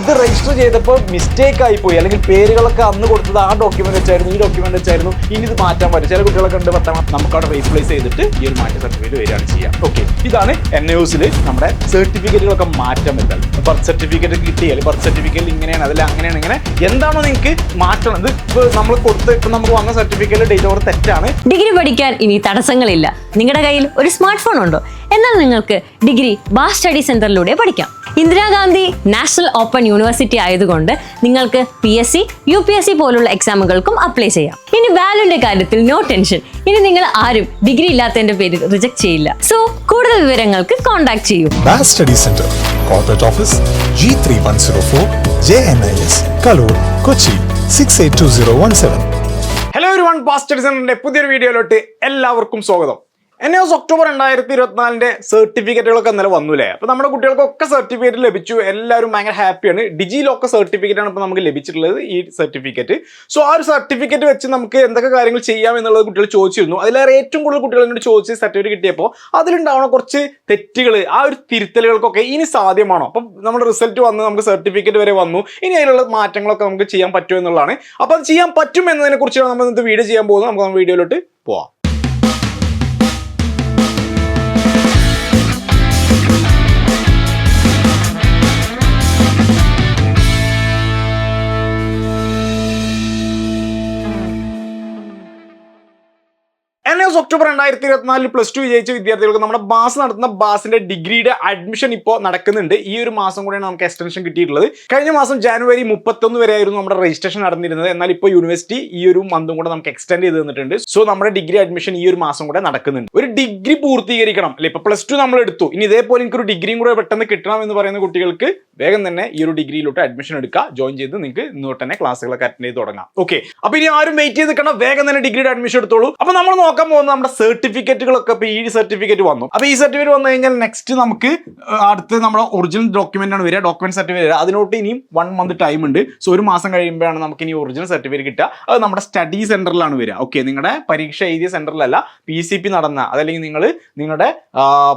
ഇത് രജിസ്റ്റർ ചെയ്തപ്പോൾ മിസ്റ്റേക്ക് ആയിപ്പോയി. പോയി അല്ലെങ്കിൽ പേരുകളൊക്കെ അന്ന് കൊടുത്തത് ആ ഡോക്യുമെന്റ് വെച്ചായിരുന്നു ഈ ഡോക്യുമെന്റ് വെച്ചായിരുന്നു. ഇനി ഇത് മാറ്റാൻ പറ്റും. ചില കുട്ടികളൊക്കെ ഉണ്ട് പത്താം ക്ലാസ് നമുക്ക് അവിടെ റീപ്ലേസ് ചെയ്തിട്ട് ഈ ഒരു മാറ്റ സർട്ടിഫിക്കറ്റ് വരികയാണ് ചെയ്യാം. ഓക്കെ ഇതാണ് എൻ യൂസിൽ നമ്മുടെ സർട്ടിഫിക്കറ്റുകളൊക്കെ മാറ്റം വരുന്നത്. ബർത്ത് സർട്ടിഫിക്കറ്റ് കിട്ടി. അല്ലെങ്കിൽ ബർത്ത് സർട്ടിഫിക്കറ്റ് ഇങ്ങനെയാണ്. അതിൽ അങ്ങനെയാണ് ഇങ്ങനെ. എന്താണോ നിങ്ങൾക്ക് മാറ്റണം. ഇത് ഇപ്പോൾ നമ്മൾ കൊടുത്ത് ഇപ്പം നമുക്ക് വന്ന സർട്ടിഫിക്കറ്റ് ഡേറ്റ് ഓഫ് തെറ്റാണ്. ഡിഗ്രി പഠിക്കാൻ ഇനി തടസ്സങ്ങളില്ല. നിങ്ങളുടെ കയ്യിൽ ഒരു സ്മാർട്ട് ഫോൺ ഉണ്ടോ? എന്നാൽ നിങ്ങൾക്ക് ഡിഗ്രി ബാ സ്റ്റഡി സെന്ററിലൂടെ പഠിക്കാം. ഇന്ദിരാഗാന്ധി നാഷണൽ ഓപ്പൺ യൂണിവേഴ്സിറ്റി ആയതുകൊണ്ട് നിങ്ങൾക്ക് P S C U P S C പോലുള്ള എക്സാമുകൾക്കും അപ്ലൈ ചെയ്യാം. ഇനി വാല്യൂന്റെ കാര്യത്തിൽ നോ ടെൻഷൻ. ഇനി നിങ്ങൾ ആരും ഡിഗ്രി ഇല്ലാത്തതിന്റെ പേരിൽ റിജക്ട് ചെയ്യില്ല. സോ കൂടുതൽ വിവരങ്ങൾക്ക് കോൺടാക്ട് ചെയ്യൂ. Bass Study Center, Corporate Office, G3104, JNIS, Kalur, Kochi, 682017. Hello ഒരു വൺ സെന്ററിന്റെ പുതിയൊരു വീഡിയോയിലോട്ട് എല്ലാവർക്കും സ്വാഗതം. എൻ എസ് ഒക്ടോബർ രണ്ടായിരത്തി ഇരുപത്തിനാലിന്റെ സർട്ടിഫിക്കറ്റുകളൊക്കെ ഇന്നലെ വന്നുല്ലേ? അപ്പൊ നമ്മുടെ കുട്ടികൾക്കൊക്കെ സർട്ടിഫിക്കറ്റ് ലഭിച്ചു. എല്ലാവരും ഭയങ്കര ഹാപ്പിയാണ് ഡിജി ലോക്കർ സർട്ടിഫിക്കറ്റ് ആണ് ഇപ്പോൾ നമുക്ക് ലഭിച്ചിട്ടുള്ളത് ഈ സർട്ടിഫിക്കറ്റ് സോ ആ ഒരു സർട്ടിഫിക്കറ്റ് വെച്ച് നമുക്ക് എന്തൊക്കെ കാര്യങ്ങൾ ചെയ്യാം എന്നുള്ളത് കുട്ടികൾ ചോദിച്ചിരുന്നു. അതിലേറെ ഏറ്റവും കൂടുതൽ കുട്ടികൾ എന്നോട് ചോദിച്ച് സർട്ടിഫിക്കറ്റ് കിട്ടിയപ്പോൾ അതിലുണ്ടാവുന്ന കുറച്ച് തെറ്റുകൾ ആ ഒരു തിരുത്തലുകൾക്കൊക്കെ ഇനി സാധ്യമാണോ? അപ്പം നമ്മുടെ റിസൾട്ട് വന്ന് നമുക്ക് സർട്ടിഫിക്കറ്റ് വരെ വന്നു. ഇനി അതിലുള്ള മാറ്റങ്ങളൊക്കെ നമുക്ക് ചെയ്യാൻ പറ്റുമോ എന്നുള്ളതാണ്. അപ്പോൾ അത് ചെയ്യാൻ പറ്റും എന്നതിനെ കുറിച്ചാണ് നമ്മൾ ഇന്നത്തെ വീഡിയോ ചെയ്യാൻ പോകുന്നത്. നമുക്ക് വീഡിയോയിലോട്ട് പോവാം. എൻ എസ് ഒക്ടോബർ രണ്ടായിരത്തി ഇരുപത്തിനാലിൽ പ്ലസ് ടു വിജയിച്ച വിദ്യാർത്ഥികൾക്ക് നമ്മുടെ ബാസ് നടത്തുന്ന ബാസിന്റെ ഡിഗ്രിയുടെ അഡ്മിഷൻ ഇപ്പോൾ നടക്കുന്നുണ്ട്. ഈ ഒരു മാസം കൂടെയാണ് നമുക്ക് എക്സ്റ്റൻഷൻ കിട്ടിയിട്ടുള്ളത്. കഴിഞ്ഞ മാസം ജാനുവരി മുപ്പത്തൊന്ന് വരെ ആയിരുന്നു നമ്മുടെ രജിസ്ട്രേഷൻ നടന്നിരുന്നത്. എന്നാൽ ഇപ്പോൾ യൂണിവേഴ്സിറ്റി ഈ ഒരു മന്തും കൂടെ നമുക്ക് എക്സ്റ്റെൻഡ് ചെയ്ത് തന്നിട്ടുണ്ട്. സോ നമ്മുടെ ഡിഗ്രി അഡ്മിഷൻ ഈ ഒരു മാസം കൂടെ നടക്കുന്നുണ്ട്. ഒരു ഡിഗ്രി പൂർത്തീകരിക്കണം. അല്ലെ? ഇപ്പൊ പ്ലസ് ടു നമ്മൾ എടുത്തു. ഇനി ഇതേപോലെ എനിക്കൊരു ഡിഗ്രിയും കൂടെ പെട്ടെന്ന് കിട്ടണം എന്ന് പറയുന്ന കുട്ടികൾക്ക് വേഗം തന്നെ ഈ ഒരു ഡിഗ്രിയിലോട്ട് അഡ്മിഷൻ എടുക്കുക. ജോയിൻ ചെയ്ത് നിങ്ങൾക്ക് ഇന്നോട്ട് തന്നെ ക്ലാസ്സുകളൊക്കെ അറ്റൻഡ് ചെയ്ത് തുടങ്ങാം. ഓക്കെ അപ്പൊ ഇനി ആരും വെയിറ്റ് ചെയ്ത് നിൽക്കണം വേഗം തന്നെ ഡിഗ്രിയുടെ അഡ്മിഷൻ എടുത്തോളൂ. അപ്പൊ നമ്മൾ നോക്കാൻ പോകുന്നത് നമ്മുടെ സർട്ടിഫിക്കറ്റുകളൊക്കെ ഇപ്പൊ ഈ സർട്ടിഫിക്കറ്റ് വന്നു. അപ്പൊ ഈ സർട്ടിഫിക്കറ്റ് വന്നു കഴിഞ്ഞാൽ നെക്സ്റ്റ് നമുക്ക് അടുത്ത് നമ്മുടെ ഒറിജിനൽ ഡോക്യുമെന്റ് ആണ് വരിക. ഡോക്യുമെന്റ് സർട്ടിഫിക്കറ്റ് വരിക. അതിനോട്ട് ഇനിയും വൺ മന്ത് ടൈം ഉണ്ട്. സോ ഒരു മാസം കഴിയുമ്പോഴാണ് നമുക്ക് ഇനി ഒറിജിനൽ സർട്ടിഫിക്കറ്റ് കിട്ടുക. അത് നമ്മുടെ സ്റ്റഡി സെന്ററിലാണ് വരിക. ഓക്കെ നിങ്ങളുടെ പരീക്ഷ എഴുതിയ സെന്ററിലല്ല പി സി പി നടന്ന അതല്ലെങ്കിൽ നിങ്ങൾ നിങ്ങളുടെ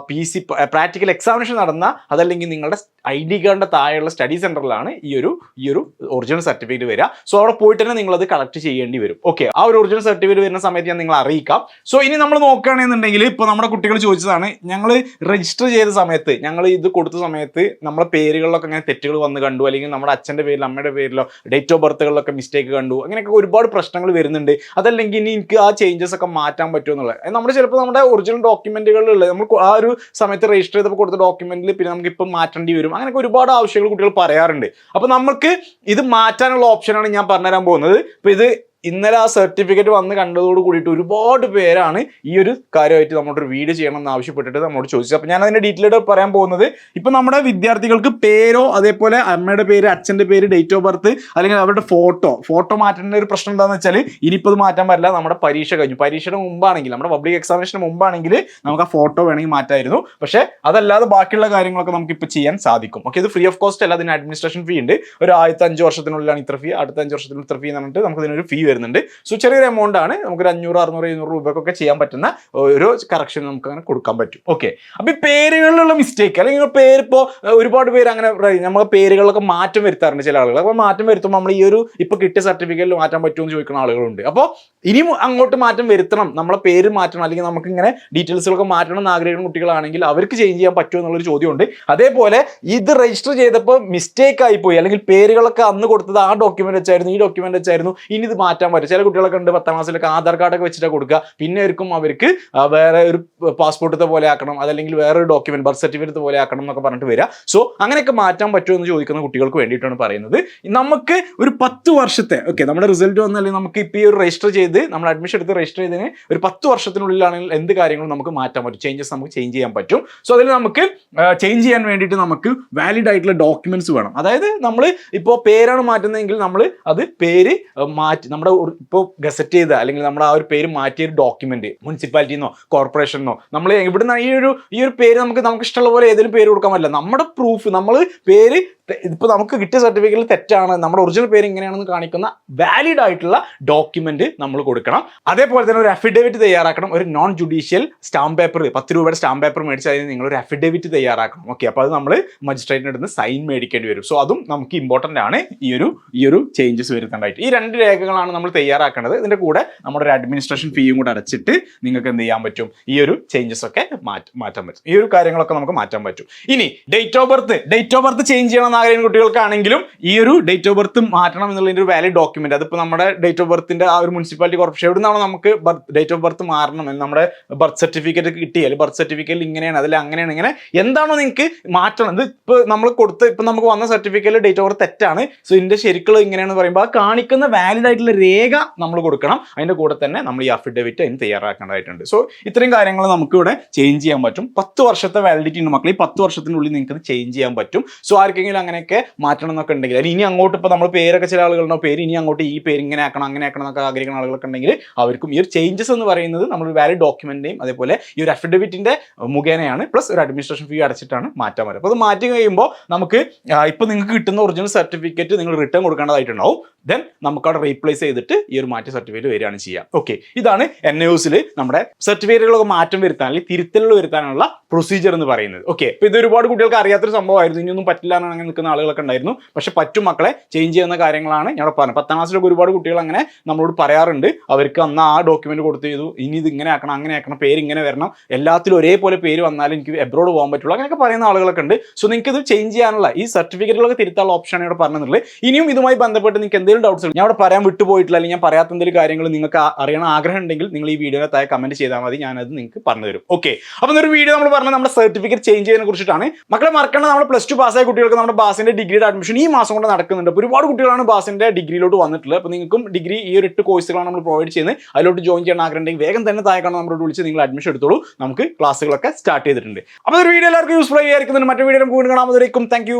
പി സി പ്രാക്ടിക്കൽ എക്സാമിനേഷൻ നടന്ന അതല്ലെങ്കിൽ നിങ്ങളുടെ ഐ ഡി കാർഡിന്റെ താഴെയുള്ള സ്റ്റഡി സെന്ററിലാണ് ഈ ഒരു ഈ ഒരു ഒറിജിനൽ സർട്ടിഫിക്കറ്റ് വരിക. സോ അവിടെ പോയിട്ട് തന്നെ നിങ്ങൾ അത് കളക്ട് ചെയ്യേണ്ടി വരും. ഓക്കെ ആ ഒരു ഒറിജിനൽ സർട്ടിഫിക്കറ്റ് വരുന്ന സമയത്ത് ഞാൻ നിങ്ങളെ അറിയിക്കാം. സോ ഇനി നമ്മൾ നോക്കുകയാണെന്നുണ്ടെങ്കിൽ ഇപ്പോൾ നമ്മുടെ കുട്ടികൾ ചോദിച്ചതാണ് ഞങ്ങൾ രജിസ്റ്റർ ചെയ്ത സമയത്ത് ഞങ്ങൾ ഇത് കൊടുത്ത സമയത്ത് നമ്മുടെ പേരുകളിലൊക്കെ അങ്ങനെ തെറ്റുകൾ വന്ന് കണ്ടു അല്ലെങ്കിൽ നമ്മുടെ അച്ഛന്റെ പേരിലോ അമ്മയുടെ പേരിലോ ഡേറ്റ് ഓഫ് ബർത്തുകളിലൊക്കെ മിസ്റ്റേക്ക് കണ്ടു അങ്ങനെയൊക്കെ ഒരുപാട് പ്രശ്നങ്ങൾ വരുന്നുണ്ട്. അതല്ലെങ്കിൽ ഇനി എനിക്ക് ആ ചേഞ്ചസ് ഒക്കെ മാറ്റാൻ പറ്റുമോ എന്നുള്ളത്. നമ്മൾ ചിലപ്പോൾ നമ്മുടെ ഒറിജിനൽ ഡോക്യുമെന്റുകളിലുള്ള നമ്മൾ ആ ഒരു സമയത്ത് രജിസ്റ്റർ ചെയ്തപ്പോൾ കൊടുത്ത ഡോക്യുമെന്റിൽ പിന്നെ നമുക്ക് ഇപ്പം മാറ്റേണ്ടി വരും. അങ്ങനെയൊക്കെ ഒരുപാട് ആവശ്യങ്ങൾ കുട്ടികൾ പറയാറുണ്ട്. അപ്പോൾ നമുക്ക് ഇത് മാറ്റാനുള്ള ഓപ്ഷനാണ് ഞാൻ പറഞ്ഞുതരാൻ പോകുന്നത്. ഇപ്പോൾ ഇത് ഇന്നലെ ആ സർട്ടിഫിക്കറ്റ് വന്ന് കണ്ടതോട് കൂടിയിട്ട് ഒരുപാട് പേരാണ് ഈ ഒരു കാര്യമായിട്ട് നമ്മളോട് ഒരു വീഡിയോ ചെയ്യണം എന്ന് ആവശ്യപ്പെട്ടിട്ട് നമ്മളോട് ചോദിച്ചത്. അപ്പോൾ ഞാൻ അതിന്റെ ഡീറ്റെയിൽ പറയാൻ പോകുന്നത് ഇപ്പം നമ്മുടെ വിദ്യാർത്ഥികൾക്ക് പേരോ അതേപോലെ അമ്മയുടെ പേര് അച്ഛന്റെ പേര് ഡേറ്റ് ഓഫ് ബർത്ത് അല്ലെങ്കിൽ അവരുടെ ഫോട്ടോ ഫോട്ടോ മാറ്റേണ്ട ഒരു പ്രശ്നം എന്താണെന്ന് വെച്ചാൽ ഇനിയിപ്പോൾ അത് മാറ്റാൻ പറ്റില്ല. നമ്മുടെ പരീക്ഷ കഴിഞ്ഞു. പരീക്ഷയുടെ മുമ്പാണെങ്കിൽ നമ്മുടെ പബ്ലിക് എക്സാമിനേഷന് മുമ്പാണെങ്കിൽ നമുക്ക് ആ ഫോട്ടോ വേണമെങ്കിൽ മാറ്റായിരുന്നു. പക്ഷേ അതല്ലാതെ ബാക്കിയുള്ള കാര്യങ്ങളൊക്കെ നമുക്ക് ഇപ്പോൾ ചെയ്യാൻ സാധിക്കും. ഓക്കെ ഇത് ഫ്രീ ഓഫ് കോസ്റ്റ് അല്ല അതിന് അഡ്മിനിസ്ട്രേഷൻ ഫീ ഉണ്ട്. ഒരു ആദ്യത്തെ അഞ്ച് വർഷത്തിനുള്ളിലാണ് ഇത്ര ഫീ അടുത്ത അഞ്ച് വർഷത്തിനുള്ള ഇത്ര ഫീ എന്ന് പറഞ്ഞിട്ട് നമുക്ക് ഇതിനൊരു ഫീ വരുന്നുണ്ട്. സോ ചെറിയൊരു എമൗണ്ട് ആണ്. നമുക്ക് അഞ്ഞൂറ് അറുന്നൂറ് എഴുന്നൂറ് രൂപക്കൊക്കെ ചെയ്യാൻ പറ്റുന്ന ഓരോ കറക്ഷൻ നമുക്ക് അങ്ങനെ കൊടുക്കാൻ പറ്റും. ഓക്കെ അപ്പൊ ഈ പേരുകളിലുള്ള മിസ്റ്റേക്ക് അല്ലെങ്കിൽ പേര് ഇപ്പോൾ ഒരുപാട് പേര് അങ്ങനെ നമ്മൾ പേരുകളിലൊക്കെ മാറ്റം വരുത്താറുണ്ട് ചില ആളുകൾ. അപ്പോൾ മാറ്റം വരുത്തുമ്പോൾ നമ്മൾ ഈ ഒരു ഇപ്പൊ കിട്ടിയ സർട്ടിഫിക്കറ്റിൽ മാറ്റാൻ പറ്റുമോ എന്ന് ചോദിക്കുന്ന ആളുകളുണ്ട്. അപ്പോൾ ഇനിയും അങ്ങോട്ട് മാറ്റം വരുത്തണം. നമ്മളെ പേര് മാറ്റണം അല്ലെങ്കിൽ നമുക്ക് ഇങ്ങനെ ഡീറ്റെയിൽസുകളൊക്കെ മാറ്റണം എന്ന് ആഗ്രഹിക്കുന്ന കുട്ടികളാണെങ്കിൽ അവർക്ക് ചേഞ്ച് ചെയ്യാൻ പറ്റുമോ എന്നുള്ളൊരു ചോദ്യമുണ്ട്. അതേപോലെ ഇത് രജിസ്റ്റർ ചെയ്തപ്പോൾ മിസ്റ്റേക്ക് ആയി പോയി. അല്ലെങ്കിൽ പേരുകളൊക്കെ അന്ന് കൊടുത്തത് ആ ഡോക്യുമെന്റ് വെച്ചായിരുന്നു ഈ ഡോക്യുമെന്റ് വെച്ചായിരുന്നു. ഇനി ഇത് മാറ്റാൻ പറ്റും. ചില കുട്ടികളൊക്കെ ഉണ്ട് പത്താം ക്ലാസ്സിലൊക്കെ ആധാർ കാർഡൊക്കെ വെച്ചിട്ട് കൊടുക്കുക പിന്നെ ആയിരിക്കും അവർക്ക് വേറെ ഒരു പാസ്പോർട്ടത്തെ പോലെ ആക്കണം അതല്ലെങ്കിൽ വേറെ ഒരു ഡോക്യുമെന്റ് ബർത്ത് സർട്ടിഫിക്കറ്റ് പോലെ ആക്കണം എന്നൊക്കെ പറഞ്ഞിട്ട് വരിക സോ അങ്ങനെയൊക്കെ മാറ്റാൻ പറ്റുമോ എന്ന് ചോദിക്കുന്ന കുട്ടികൾക്ക് വേണ്ടിയിട്ടാണ് പറയുന്നത്. നമുക്ക് ഒരു പത്ത് വർഷത്തെ ഓക്കെ നമ്മുടെ റിസൾട്ട് വന്നാലും നമുക്ക് ഇപ്പോൾ ഈ ഒരു രജിസ്റ്റർ ചെയ്ത് നമ്മൾ അഡ്മിഷൻ എടുത്ത് രജിസ്റ്റർ ചെയ്തതിന് ഒരു പത്ത് വർഷത്തിനുള്ളിലാണെങ്കിൽ എന്ത് കാര്യങ്ങളും നമുക്ക് മാറ്റാൻ പറ്റും. ചേഞ്ചസ് നമുക്ക് ചേഞ്ച് ചെയ്യാൻ പറ്റും. സോ അതിൽ നമുക്ക് ചേഞ്ച് ചെയ്യാൻ വേണ്ടിയിട്ട് നമുക്ക് വാലിഡ് ആയിട്ടുള്ള ഡോക്യുമെന്റ്സ് വേണം. അതായത് നമ്മൾ ഇപ്പോൾ പേരാണ് മാറ്റുന്നതെങ്കിൽ നമ്മൾ അത് പേര് മാറ്റി മാറ്റി നമ്മുടെ ഇപ്പോൾ ഗസറ്റ് ചെയ്ത അല്ലെങ്കിൽ നമ്മുടെ ആ ഒരു പേര് മാറ്റിയ ഒരു ഡോക്യുമെന്റ് മുനിസിപ്പാലിറ്റിന്നോ കോർപ്പറേഷനോ നമ്മൾ ഇവിടുന്ന് ഈ ഒരു ഈ ഒരു പേര് നമുക്ക് നമുക്ക് ഇഷ്ടമുള്ള പോലെ ഏതെങ്കിലും പേര് കൊടുക്കാൻ പറ്റില്ല. നമ്മുടെ പ്രൂഫ് നമ്മൾ പേര് ഇപ്പോൾ നമുക്ക് കിട്ടിയ സർട്ടിഫിക്കറ്റിൽ തെറ്റാണ്. നമ്മുടെ ഒറിജിനൽ പേര് ഇങ്ങനെയാണെന്ന് കാണിക്കുന്ന വാലിഡ് ആയിട്ടുള്ള ഡോക്യുമെന്റ് നമ്മൾ കൊടുക്കണം. അതേപോലെ തന്നെ ഒരു അഫിഡേവിറ്റ് തയ്യാറാക്കണം. ഒരു നോൺ ജുഡീഷ്യൽ സ്റ്റാമ്പ് പേപ്പർ പത്ത് രൂപയുടെ സ്റ്റാമ്പ് പേപ്പർ മേടിച്ച് അതിന് നിങ്ങൾ ഒരു അഫിഡേവിറ്റ് തയ്യാറാക്കണം. ഓക്കെ അപ്പോൾ അത് നമ്മൾ മജിസ്ട്രേറ്റിന്റെ അടുത്ത് സൈൻ മേടിക്കേണ്ടി വരും. സോ അതും നമുക്ക് ഇമ്പോർട്ടന്റ് ആണ് ഈ ഒരു ഈ ഒരു ചേഞ്ചസ് വരുത്തേണ്ടതായിട്ട്. ഈ രണ്ട് രേഖകളാണ് നമ്മൾ തയ്യാറാക്കേണ്ടത് ഇതിന്റെ കൂടെ നമ്മുടെ ഒരു അഡ്മിനിസ്ട്രേഷൻ ഫീയും കൂടെ അടച്ചിട്ട് നിങ്ങൾക്ക് എന്ത് ചെയ്യാൻ പറ്റും? ഈ ഒരു ചേഞ്ചസ് ഒക്കെ മാറ്റ മാറ്റാൻ പറ്റും. ഈ ഒരു കാര്യങ്ങളൊക്കെ നമുക്ക് മാറ്റാൻ പറ്റും. ഇനി date of birth date of birth change ചെയ്യണം ആഗ്രഹിക്കുന്ന കുട്ടികൾക്കാണെങ്കിലും ഈ ഒരു ഡേറ്റ് ഓഫ് ബർത്ത് മാറ്റണം എന്നുള്ളതിന്റെ ഒരു വാലിഡ് ഡോക്യുമെന്റ് അതിപ്പോൾ നമ്മുടെ ഡേറ്റ് ഓഫ് ബർത്തിന്റെ ആ ഒരു മുനിസിപ്പാലിറ്റി കോർപ്പറേഷൻ എവിടെ നിന്നാണോ നമുക്ക് ഡേറ്റ് ഓഫ് ബർത്ത് മാറണം എന്ന് നമ്മുടെ ബർത്ത് സർട്ടിഫിക്കറ്റ് കിട്ടിയാൽ ബർത്ത് സർട്ടിഫിക്കറ്റ് ഇങ്ങനെയാണ് അതിൽ അങ്ങനെയാണ് ഇങ്ങനെ എന്താണോ നിങ്ങൾക്ക് മാറ്റണം. ഇത് ഇപ്പോൾ നമ്മൾ കൊടുത്ത് ഇപ്പം നമുക്ക് വന്ന സർട്ടിഫിക്കറ്റിൽ ഡേറ്റ് ഓഫ് ബർത്ത് തെറ്റാണ്. സോ ഇതിന്റെ ശരിക്കുള്ള ഇങ്ങനെയാണെന്ന് പറയുമ്പോൾ ആ കാണിക്കുന്ന വാലിഡ് ആയിട്ടുള്ള രേഖ നമ്മൾ കൊടുക്കണം. അതിന്റെ കൂടെ തന്നെ നമ്മൾ ഈ അഫിഡവിറ്റ് അതിന് തയ്യാറാക്കേണ്ടതായിട്ടുണ്ട്. സോ ഇത്രയും കാര്യങ്ങൾ നമുക്ക് ഇവിടെ ചേഞ്ച് ചെയ്യാൻ പറ്റും. പത്ത് വർഷത്തെ വാലിഡിറ്റി ഉണ്ട് മക്കളെ. ഈ പത്ത് വർഷത്തിനുള്ളിൽ നിങ്ങൾക്ക് ചേഞ്ച് ചെയ്യാൻ പറ്റും. സോ ആർക്കെങ്കിലും അങ്ങനെയൊക്കെ മാറ്റണം എന്നൊക്കെ ഉണ്ടെങ്കിൽ അല്ലെങ്കിൽ ഇനി അങ്ങോട്ട് ഇപ്പോൾ നമ്മൾ പേരൊക്കെ ചില ആളുകളുടെ പേര് ഇനി അങ്ങോട്ട് ഈ പേര് ഇങ്ങനെ ആക്കണം അങ്ങനെ ആക്കണം എന്നൊക്കെ ആഗ്രഹിക്കുന്ന ആളുകളൊക്കെ ഉണ്ടെങ്കിൽ അവർക്കും ഈ ഒരു ചേഞ്ചസ് എന്ന് പറയുന്നത് നമ്മൾ വാലിഡ് ഡോക്യുമെന്റേയും അതേപോലെ ഈ ഒരു അഫിഡവിറ്റിന്റെ മുഖേനയാണ് പ്ലസ് ഒരു അഡ്മിനിസ്ട്രേഷൻ ഫീ അടച്ചിട്ടാണ് മാറ്റാൻ വരുന്നത് അപ്പോൾ അത് മാറ്റി കഴിയുമ്പോൾ നമുക്ക് ഇപ്പോൾ നിങ്ങൾക്ക് കിട്ടുന്ന ഒറിജിനൽ സർട്ടിഫിക്കറ്റ് നിങ്ങൾ റിട്ടേൺ കൊടുക്കേണ്ടതായിട്ടുണ്ടാവും. ദെൻ നമുക്ക് അവിടെ റീപ്ലേസ് ചെയ്തിട്ട് ഈ ഒരു മാറ്റി സർട്ടിഫിക്കറ്റ് വരികയാണ് ചെയ്യുക. ഓക്കെ ഇതാണ് എൻ യുസിൽ നമ്മുടെ സർട്ടിഫിക്കറ്റുകളൊക്കെ മാറ്റം വരുത്താൻ അല്ലെങ്കിൽ തിരുത്തലുകൾ വരുത്താനുള്ള പ്രൊസീജിയർ എന്ന് പറയുന്നത്. ഓക്കെ അപ്പോൾ ഇത് ഒരുപാട് കുട്ടികൾക്ക് അറിയാത്തൊരു സംഭവമായിരുന്നു. ഇനിയൊന്നും പറ്റില്ല എന്നാണ് അങ്ങനെ നിൽക്കുന്ന ആളുകളൊക്കെ ഉണ്ടായിരുന്നു. പക്ഷെ പറ്റും മക്കളെ ചേഞ്ച് ചെയ്യുന്ന കാര്യങ്ങളാണ് ഞാൻ പറഞ്ഞത്. പത്താം ക്ലാസ്സിലൊക്കെ ഒരുപാട് കുട്ടികൾ അങ്ങനെ നമ്മളോട് പറയാറുണ്ട്. അവർക്ക് അന്ന് ആ ഡോക്യുമെന്റ് കൊടുത്തു ചെയ്തു. ഇനി ഇത് ഇങ്ങനെ ആക്കണം അങ്ങനെ ആക്കണം പേര് ഇങ്ങനെ വരണം. എല്ലാത്തിലും ഒരേപോലെ പേര് വന്നാലും എനിക്ക് എബ്രോഡ് പോകാൻ പറ്റുള്ളൂ. അങ്ങനെയൊക്കെ പറയുന്ന ആളുകളൊക്കെ ഉണ്ട്. സോ നിങ്ങൾക്ക് ഇത് ചേഞ്ച് ചെയ്യാനുള്ള ഈ സർട്ടിഫിക്കറ്റുകളൊക്കെ തിരുത്താനുള്ള ഓപ്ഷനാണ് ഇവിടെ പറഞ്ഞിട്ടുള്ളത്. ഇനിയും ഇതുമായി ബന്ധപ്പെട്ട് നിങ്ങൾക്ക് എന്തെങ്കിലും ഡൗട്ട്സ് ഞാൻ ഇവിടെ പറയാൻ വിട്ടുപോയിട്ടില്ല അല്ലെങ്കിൽ ഞാൻ പറയാത്ത എന്തെങ്കിലും കാര്യങ്ങൾ നിങ്ങൾക്ക് അറിയണം ആഗ്രഹം ഉണ്ടെങ്കിൽ നിങ്ങൾ ഈ വീഡിയോയുടെ താഴെ കമന്റ് ചെയ്താൽ മതി. ഞാനത് നിങ്ങൾക്ക് പറഞ്ഞു തരും. ഓക്കെ അപ്പൊ ഒരു വീഡിയോ നമ്മൾ പറഞ്ഞത് നമ്മുടെ സർട്ടിഫിക്കറ്റ് ചേഞ്ച് ചെയ്യുന്നതിനെ കുറിച്ചിട്ടാണ്. മക്കളെ മറക്കേണ്ട. നമ്മൾ പ്ലസ് ടു പാസ്സായ കുട്ടികൾക്ക് നമ്മുടെ ബാസിന്റെ ഡിഗ്രിയുടെ അഡ്മിഷൻ ഈ മാസം കൊണ്ട് നടക്കുന്നുണ്ട്. അപ്പോൾ ഒരുപാട് കുട്ടികളാണ് ബാസിന്റെ ഡിഗ്രിയിലോട്ട് വന്നിട്ടുള്ളത്. അപ്പോൾ നിങ്ങൾക്കും ഡിഗ്രി ഈ ഒരു എട്ട് കോഴ്സുകളാണ് നമ്മൾ പ്രൊവൈഡ് ചെയ്യുന്നത്. അതിലോട്ട് ജോയിൻ ചെയ്യാൻ ആഗ്രഹമുണ്ടെങ്കിൽ വേഗം തന്നെ താഴെ കാണാൻ നമ്മളോട് വിളിച്ച് നിങ്ങൾ അഡ്മിഷൻ എടുത്തോളൂ. നമുക്ക് ക്ലാസ്സുകളൊക്കെ സ്റ്റാർട്ട് ചെയ്തിട്ടുണ്ട്. അപ്പോൾ ഒരു വീഡിയോ എല്ലാവർക്കും യൂസ്ഫുൾ ആയിരിക്കുന്നുണ്ട് മറ്റു വീഡിയോ വീണ്ടും കാണാൻ താങ്ക് യു